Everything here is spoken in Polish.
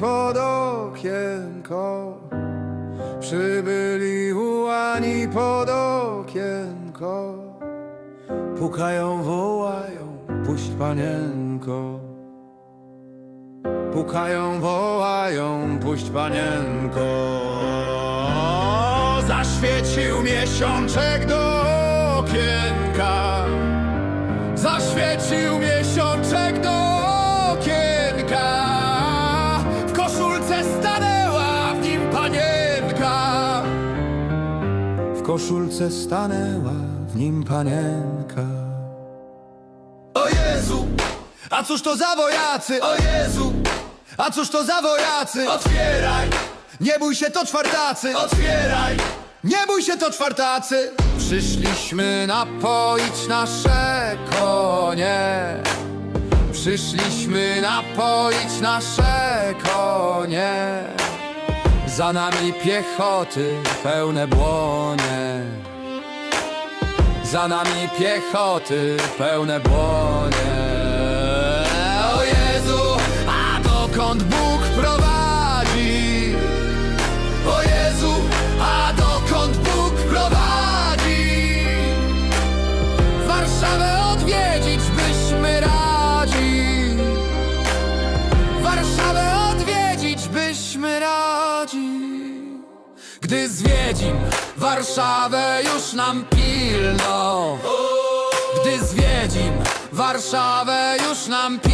pod okienko? Przybyli ułani pod okienko? Pukają, wołają, puść panienko. Pukają, wołają, puść panienko. Zaświecił miesiączek do okienka. Zaświecił miesiączek do koszulce stanęła w nim panienka. O Jezu, a cóż to za wojacy? O Jezu, a cóż to za wojacy? Otwieraj, nie bój się to czwartacy. Otwieraj, nie bój się to czwartacy. Przyszliśmy napoić nasze konie. Przyszliśmy napoić nasze konie Za nami piechoty pełne błonie. Za nami piechoty pełne błonie. O Jezu, a dokąd radzi Gdy zwiedzim Warszawę już nam pilno. Gdy zwiedzim Warszawę już nam pilno